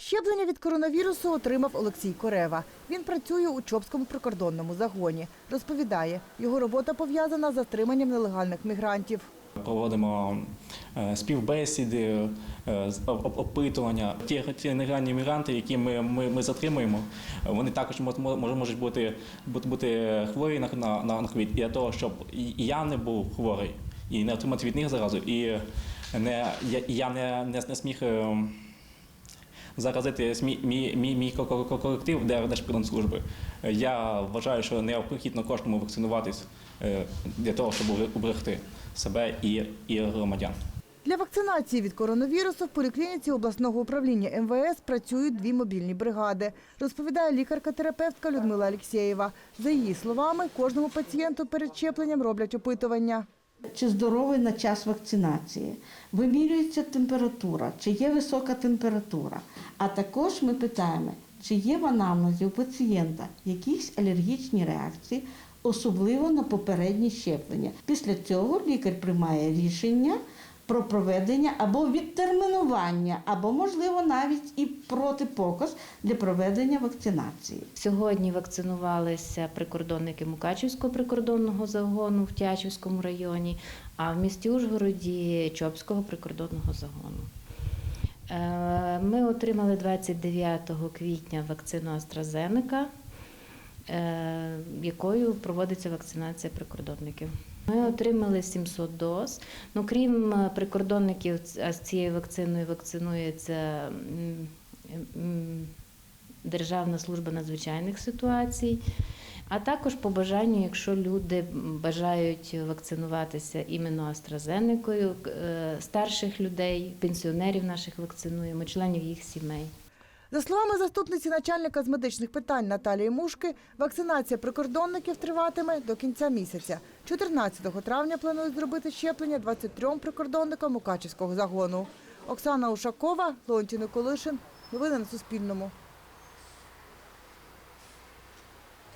Щеплення від коронавірусу отримав Олексій Корева. Він працює у Чопському прикордонному загоні. Розповідає, його робота пов'язана з затриманням нелегальних мігрантів. Проводимо е, співбесіди, е, опитування. Ті, ті нелегальні мігранти, які ми, ми, ми затримуємо, вони також мож- мож- можуть бути, бути, хворі на, на, на ковід. І для того, щоб і я не був хворий і не отримати від них заразу, і не, я, я не, не, не сміг е, заразити мій, мій, мій, мій ко- ко- ко- колектив Держприкордонслужби. Я вважаю, що необхідно кожному вакцинуватись е, для того, щоб уберегти себе і, і громадян. Для вакцинації від коронавірусу в поліклініці обласного управління МВС працюють дві мобільні бригади, розповідає лікарка-терапевтка Людмила Алєксєєва. За її словами, кожному пацієнту перед щепленням роблять опитування. Чи здоровий на час вакцинації, вимірюється температура, чи є висока температура. А також ми питаємо, чи є в анамнезі у пацієнта якісь алергічні реакції, особливо на попередні щеплення. Після цього лікар приймає рішення про проведення або відтермінування, або, можливо, навіть і протипоказ для проведення вакцинації. Сьогодні вакцинувалися прикордонники Мукачівського прикордонного загону в Тячівському районі, а в місті Ужгороді Чопського прикордонного загону. Е, Ми отримали 29 квітня вакцину AstraZeneca, якою проводиться вакцинація прикордонників. Ми отримали 700 доз. Ну, крім е, прикордонників, з цією вакциною вакцинується Державна служба надзвичайних ситуацій. А також по бажанню, якщо люди бажають вакцинуватися іменно AstraZeneca, е, старших людей, пенсіонерів наших вакцинуємо, членів їх сімей. За словами заступниці начальника з медичних питань Наталії Мушки, вакцинація прикордонників триватиме до кінця місяця. 14 травня планують зробити щеплення 23 прикордонникам Мукачівського загону. Оксана Ушакова, Леонтій Николишин. Новини на Суспільному.